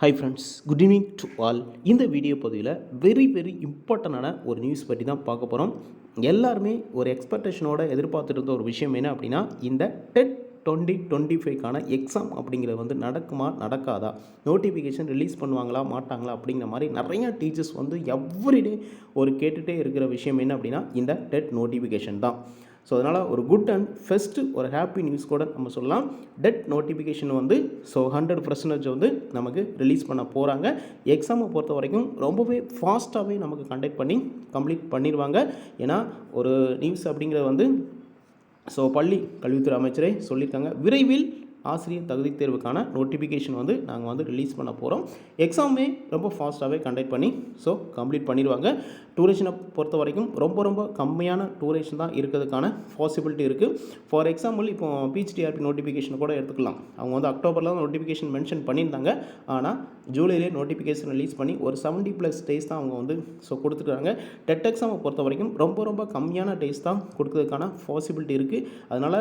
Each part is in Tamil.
Hi friends good evening to all இந்த வீடியோ பதிவில் வெரி வெரி இம்பார்ட்டண்டான ஒரு நியூஸ் பற்றி தான் பார்க்க போகிறோம் எல்லாருமே ஒரு எக்ஸ்பெக்டேஷனோட எதிர்பார்த்துட்டு இருந்த ஒரு விஷயம் என்ன அப்படின்னா இந்த டெட் டுவெண்ட்டி டுவெண்ட்டி ஃபைவ்க்கான எக்ஸாம் அப்படிங்கிறது வந்து நடக்குமா நடக்காதா? நோட்டிஃபிகேஷன் ரிலீஸ் பண்ணுவாங்களா மாட்டாங்களா அப்படிங்கிற மாதிரி நிறையா டீச்சர்ஸ் வந்து எவ்ரிடே ஒரு கேட்டுகிட்டே இருக்கிற விஷயம் என்ன அப்படின்னா இந்த டெட் நோட்டிஃபிகேஷன் தான். ஸோ அதனால் ஒரு குட் அண்ட் ஃபஸ்ட்டு ஒரு ஹாப்பி நியூஸ் கூட நம்ம சொல்லலாம். டெட் நோட்டிஃபிகேஷன் வந்து ஸோ ஹண்ட்ரட் பர்சன்டேஜ் வந்து நமக்கு ரிலீஸ் பண்ண போகிறாங்க எக்ஸாமை பொறுத்த வரைக்கும் ரொம்பவே ஃபாஸ்ட்டாகவே நமக்கு கண்டக்ட் பண்ணி கம்ப்ளீட் பண்ணிடுவாங்க. ஏன்னா ஒரு நியூஸ் அப்படிங்கிறது வந்து ஸோ பள்ளி கல்வித்துறை அமைச்சரை சொல்லியிருக்காங்க. விரைவில் ஆசிரியர் தகுதி தேர்வுக்கான நோட்டிஃபிகேஷன் வந்து நாங்கள் வந்து ரிலீஸ் பண்ண போகிறோம் எக்ஸாமே ரொம்ப ஃபாஸ்ட்டாகவே கண்டக்ட் பண்ணி ஸோ கம்ப்ளீட் பண்ணிடுவாங்க. டூரேஷனை பொறுத்த வரைக்கும் ரொம்ப ரொம்ப கம்மியான டூரேஷன் தான் இருக்கிறதுக்கான பாசிபிலிட்டி இருக்குது ஃபார் எக்ஸாம்பிள் இப்போ பிஹெச்டிஆர்பி நோட்டிஃபிகேஷன் கூட எடுத்துக்கலாம். அவங்க வந்து அக்டோபரில் தான் நோட்டிஃபிகேஷன் மென்ஷன் பண்ணியிருந்தாங்க. ஆனால் ஜூலையிலே நோட்டிஃபிகேஷன் ரிலீஸ் பண்ணி ஒரு செவன்ட்டி ப்ளஸ் டேஸ் தான் அவங்க வந்து ஸோ கொடுத்துருக்காங்க. டெட் எக்ஸாமை பொறுத்த வரைக்கும் ரொம்ப ரொம்ப கம்மியான டேஸ் தான் கொடுக்கறதுக்கான பாசிபிலிட்டி இருக்குது அதனால்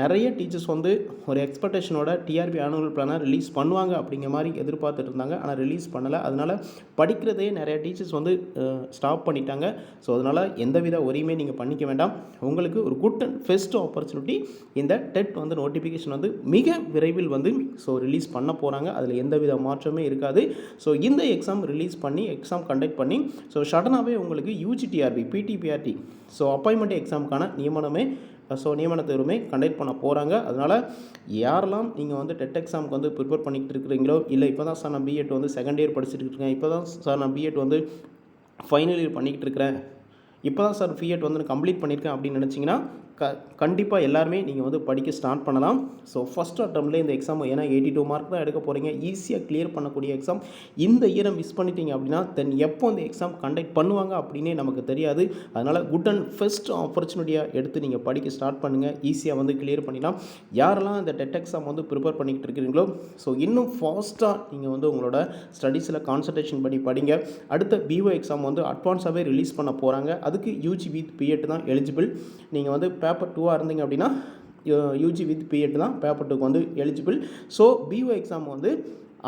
நிறைய டீச்சர்ஸ் வந்து ஒரு எக்ஸ்பெக்டேஷனோட டிஆர்பி ஆனுவல் பிளானை ரிலீஸ் பண்ணுவாங்க அப்படிங்கிற மாதிரி எதிர்பார்த்துட்டு இருந்தாங்க. ஆனால் ரிலீஸ் பண்ணலை. அதனால் படிக்கிறதே நிறைய டீச்சர்ஸ் வந்து ஸ்டாப் பண்ணிட்டாங்க. ஸோ அதனால் எந்தவித ஒரியுமே நீங்கள் பண்ணிக்க வேண்டாம். உங்களுக்கு ஒரு குட் அண்ட் ஃபெஸ்ட் ஆப்பர்ச்சுனிட்டி இந்த டெட் வந்து நோட்டிஃபிகேஷன் வந்து மிக விரைவில் வந்து ஸோ ரிலீஸ் பண்ண போகிறாங்க அதில் எந்தவித மாற்றமே இருக்காது. ஸோ இந்த எக்ஸாம் ரிலீஸ் பண்ணி எக்ஸாம் கண்டக்ட் பண்ணி ஸோ சடனாகவே உங்களுக்கு யூஜிடிஆர்பி பிடிபிஆர்டி ஸோ அப்பாயின்மெண்ட் எக்ஸாமுக்கான நியமனமே ஸோ நியமன தேர்வுமே கண்டக்ட் பண்ண போகிறாங்க அதனால் யாரெல்லாம் நீங்கள் வந்து டெட் எக்ஸாமுக்கு வந்து ப்ரிப்பேர் பண்ணிக்கிட்டு இருக்கிறீங்களோ இல்லை இப்போ தான் சார் நான் பிஎட் வந்து செகண்ட் இயர் படிச்சுட்டு இருக்கேன் இப்போ தான் சார் நான் பிஎட் வந்து ஃபைனல் இயர் பண்ணிக்கிட்டு இருக்கிறேன் இப்போ தான் சார் பிஎட் வந்து நான் கம்ப்ளீட் பண்ணியிருக்கேன் அப்படின்னு நினச்சிங்கன்னா க கண்டிப்பாக எல்லாருமே நீங்கள் வந்து படிக்க ஸ்டார்ட் பண்ணலாம். ஸோ ஃபஸ்ட் அட்டம்ல இந்த எக்ஸாம் ஏன்னா எயிட்டி டூ மார்க் தான் எடுக்க போகிறீங்க ஈஸியாக கிளியர் பண்ணக்கூடிய எக்ஸாம் இந்த இயரை மிஸ் பண்ணிட்டீங்க அப்படின்னா தென் எப்போ இந்த எக்ஸாம் கண்டக்ட் பண்ணுவாங்க அப்படின்னே நமக்கு தெரியாது. அதனால் குட் அண்ட் ஃபஸ்ட் ஆப்பர்ச்சுனிட்டியாக எடுத்து நீங்கள் படிக்க ஸ்டார்ட் பண்ணுங்கள் ஈஸியாக வந்து கிளியர் பண்ணிடலாம். யாரெல்லாம் இந்த டெட் எக்ஸாம் வந்து ப்ரிப்பேர் பண்ணிக்கிட்டு இருக்கிறீங்களோ ஸோ இன்னும் ஃபாஸ்ட்டாக நீங்கள் வந்து உங்களோட ஸ்டடீஸில் கான்சன்ட்ரேஷன் பண்ணி படிங்க. அடுத்த பிஓ எக்ஸாம் வந்து அட்வான்ஸாகவே ரிலீஸ் பண்ண போகிறாங்க அதுக்கு யூஜி வித் பிஎட் தான் எலிஜிபிள் நீங்கள் வந்து பேப்பர் டூவாக இருந்தீங்க அப்படின்னா யூஜி வித் பிஎட் தான் பேப்பர் டூக்கு வந்து எலிஜிபிள் ஸோ பிஓ எக்ஸாம் வந்து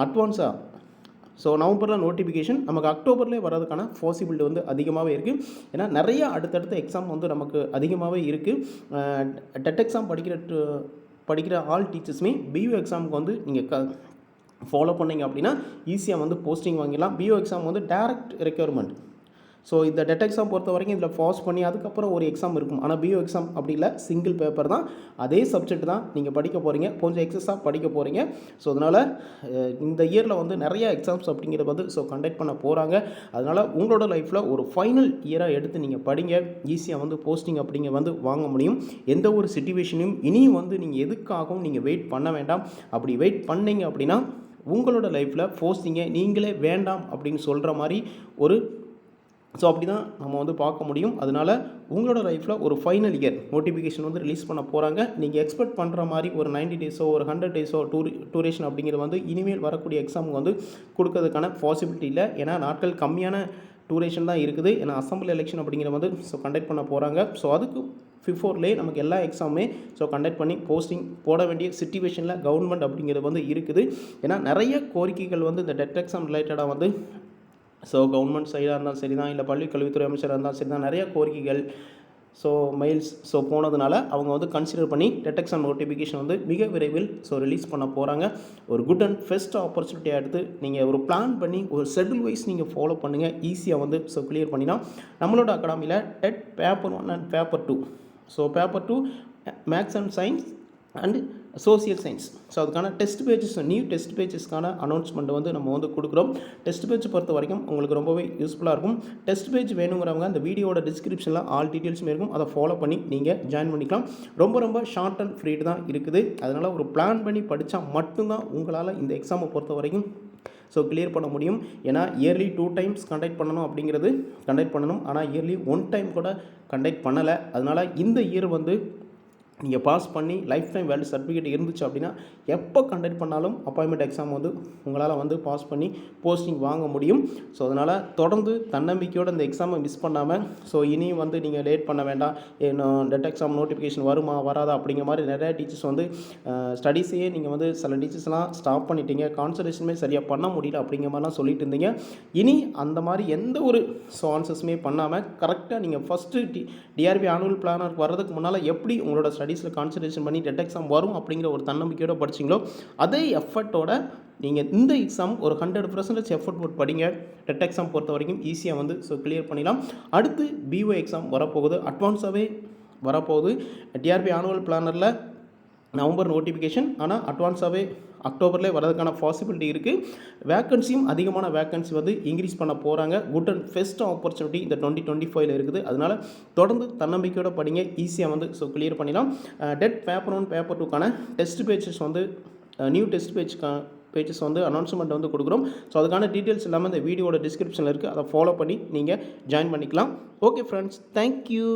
அட்வான்ஸாக ஸோ நவம்பரில் நோட்டிஃபிகேஷன் நமக்கு அக்டோபர்லேயே வர்றதுக்கான பாசிபிலிட்டி வந்து அதிகமாகவே இருக்குது ஏன்னா நிறைய அடுத்தடுத்த எக்ஸாம் வந்து நமக்கு அதிகமாகவே இருக்குது டெட் எக்ஸாம் படிக்கிற படிக்கிற ஆல் டீச்சர்ஸுமே பியூ எக்ஸாமுக்கு வந்து நீங்கள் க ஃபாலோ பண்ணிங்க அப்படின்னா ஈஸியாக வந்து போஸ்டிங் வாங்கிடலாம். பிஓ எக்ஸாம் வந்து டேரக்ட் ரெக்யர்மெண்ட் ஸோ இந்த டெட் எக்ஸாம் பொறுத்த வரைக்கும் இதில் பாஸ் பண்ணி அதுக்கப்புறம் ஒரு எக்ஸாம் இருக்கும். ஆனால் பிஓ எக்ஸாம் அப்படி இல்லை. சிங்கிள் பேப்பர் தான். அதே சப்ஜெக்ட் தான் நீங்கள் படிக்க போகிறீங்க கொஞ்சம் எக்ஸஸாக படிக்க போகிறீங்க ஸோ அதனால் இந்த இயரில் வந்து நிறைய எக்ஸாம்ஸ் அப்படிங்கிறத வந்து ஸோ கண்டக்ட் பண்ண போகிறாங்க அதனால் உங்களோட லைஃப்பில் ஒரு ஃபைனல் இயராக எடுத்து நீங்கள் படிங்க. ஈஸியாக வந்து போஸ்டிங் அப்படிங்க வந்து வாங்க முடியும். எந்த ஒரு சுச்சுவேஷனையும் இனியும் வந்து நீங்கள் எதுக்காகவும் நீங்கள் வெயிட் பண்ண வேண்டாம். அப்படி வெயிட் பண்ணீங்க அப்படின்னா உங்களோட லைஃப்பில் போஸ்டிங்கை நீங்களே வேண்டாம் அப்படின்னு சொல்கிற மாதிரி ஒரு ஸோ அப்படி தான் நம்ம வந்து பார்க்க முடியும். அதனால் உங்களோட லைஃப்பில் ஒரு ஃபைனல் இயர் நோட்டிஃபிகேஷன் வந்து ரிலீஸ் பண்ண போகிறாங்க நீங்கள் எக்ஸ்பெக்ட் பண்ணுற மாதிரி ஒரு நைன்டி டேஸோ ஒரு ஹண்ட்ரட் டேஸோ டூரி டூரேஷன் அப்படிங்கிறது வந்து இனிமேல் வரக்கூடிய எக்ஸாமுக்கு வந்து கொடுக்கறதுக்கான பாசிபிலிட்டி இல்லை. ஏன்னா நாட்கள் கம்மியான டூரேஷன் தான் இருக்குது. ஏன்னா அசம்பிளி எலெக்ஷன் அப்படிங்கிற வந்து ஸோ கண்டக்ட் பண்ண போகிறாங்க ஸோ அதுக்கு பிஃபோர்லேயே நமக்கு எல்லா எக்ஸாமுமே ஸோ கண்டக்ட் பண்ணி போஸ்டிங் போட வேண்டிய சுச்சுவேஷனில் கவர்மெண்ட் அப்படிங்கிறது வந்து இருக்குது. ஏன்னா நிறைய கோரிக்கைகள் வந்து இந்த டெட் எக்ஸாம் ரிலேட்டடாக வந்து ஸோ கவர்மெண்ட் சைடாக இருந்தாலும் சரி தான் இல்லை பள்ளி கல்வித்துறை அமைச்சராக இருந்தாலும் சரி தான் நிறைய கோரிக்கைகள். ஸோ மெயில்ஸ் ஸோ போனதுனால அவங்க வந்து கன்சிடர் பண்ணி டெட் நோட்டிஃபிகேஷன் வந்து மிக விரைவில் ஸோ ரிலீஸ் பண்ண போகிறாங்க ஒரு குட் அண்ட் ஃபெஸ்ட் ஆப்பர்ச்சுனிட்டியாக எடுத்து நீங்கள் ஒரு பிளான் பண்ணி ஒரு ஷெட்யூல் வைஸ் நீங்கள் ஃபாலோ பண்ணுங்கள் ஈஸியாக வந்து ஸோ கிளியர் பண்ணினா நம்மளோட அகாடமியில் TET paper one and paper two so paper two maths and science and social science so அதுக்கான டெஸ்ட் பேஜஸ் நியூ டெஸ்ட் பேஜஸ்க்கான அனௌன்ஸ்மெண்ட் வந்து நம்ம வந்து கொடுக்குறோம். டெஸ்ட் பேஜ் பொறுத்த வரைக்கும் உங்களுக்கு ரொம்பவே யூஸ்ஃபுல்லாக இருக்கும். டெஸ்ட் பேஜ் வேணுங்கிறவங்க அந்த வீடியோட டிஸ்கிரிப்ஷனில் ஆல் டீட்டெயில்ஸுமே இருக்கும். அதை ஃபாலோ பண்ணி நீங்கள் ஜாயின் பண்ணிக்கலாம். ரொம்ப ரொம்ப ஷார்ட் அண்ட் ஃப்ரீட் தான் இருக்குது. அதனால் ஒரு பிளான் பண்ணி படித்தா மட்டும்தான் உங்களால் இந்த எக்ஸாமை பொறுத்த வரைக்கும் ஸோ கிளியர் பண்ண முடியும். ஏன்னா இயர்லி டூ டைம்ஸ் கண்டக்ட் பண்ணணும் அப்படிங்கிறது கண்டக்ட் பண்ணணும். ஆனால் இயர்லி ஒன் டைம் கூட கண்டக்ட் பண்ணலை. அதனால் இந்த இயர் வந்து நீங்கள் பாஸ் பண்ணி லைஃப் டைம் வேல்டு சர்டிஃபிகேட் இருந்துச்சு அப்படின்னா எப்போ கண்டக்ட் பண்ணாலும் அப்பாயின்மெண்ட் எக்ஸாம் வந்து உங்களால் வந்து பாஸ் பண்ணி போஸ்டிங் வாங்க முடியும். ஸோ அதனால் தொடர்ந்து தன்னம்பிக்கையோடு இந்த எக்ஸாமை மிஸ் பண்ணாமல் ஸோ இனியும் வந்து நீங்கள் லேட் பண்ண வேண்டாம். இன்னும் டெட் எக்ஸாம் நோட்டிஃபிகேஷன் வருமா வராதா அப்படிங்கிற மாதிரி நிறையா டீச்சர்ஸ் வந்து ஸ்டடீஸையே நீங்கள் வந்து சில டீச்சர்ஸ்லாம் ஸ்டாப் பண்ணிட்டீங்க. கான்சன்ட்ரேஷனுமே சரியாக பண்ண முடியல அப்படிங்கிற மாதிரிலாம் சொல்லிட்டு இருந்தீங்க. இனி அந்த மாதிரி எந்த ஒரு ஸோ ஆன்சர்ஸுமே பண்ணாமல் கரெக்டாக நீங்கள் first T TRB annual planner வர்றதுக்கு முன்னால் எப்படி உங்களோட ஸ்டடீஸில் கான்சன்ட்ரேஷன் பண்ணி டெட் எக்ஸாம் வரும் அப்படிங்கிற ஒரு தன்னம்பிக்கையோட படிச்சிங்களோ அதே எஃபர்ட்டோட நீங்கள் இந்த எக்ஸாம் ஒரு ஹண்ட்ரட் பர்சன்டேஜ் எஃபர்ட் போட்டு படிங்க. டெட் எக்ஸாம் பொறுத்த வரைக்கும் ஈஸியாக வந்து ஸோ கிளியர் பண்ணிடலாம். அடுத்து பிஓ எக்ஸாம் வரப்போகுது. அட்வான்ஸாகவே வரப்போகுது. டிஆர்பி ஆனுவல் பிளானரில் நவம்பர் நோட்டிஃபிகேஷன் ஆனால் அட்வான்ஸாகவே அக்டோபரில் வரதுக்கான பாசிபிலிட்டி இருக்குது வேக்கன்சியும் அதிகமான வேக்கன்சி வந்து இன்க்ரீஸ் பண்ண போகிறாங்க குட் அண்ட் ஃபெஸ்ட் ஆப்பர்ச்சுனிட்டி இந்த டுவெண்ட்டி டுவெண்ட்டி ஃபைவ்ல இருக்குது. அதனால் தொடர்ந்து தன்னம்பிக்கையோட படிங்க. ஈஸியாக வந்து ஸோ கிளியர் பண்ணிடலாம். டெட் பேப்பர் ஒன் பேப்பர் டூக்கான டெஸ்ட் பேஜஸ் வந்து நியூ டெஸ்ட் பேஜ் பேஜஸ் வந்து அனௌன்ஸ்மெண்ட் வந்து கொடுக்குறோம். ஸோ அதுக்கான டீட்டெயில்ஸ் எல்லாமே இந்த வீடியோட டிஸ்கிரிப்ஷனில் இருக்குது அதை ஃபாலோ பண்ணி நீங்கள் ஜாயின் பண்ணிக்கலாம். Okay friends thank you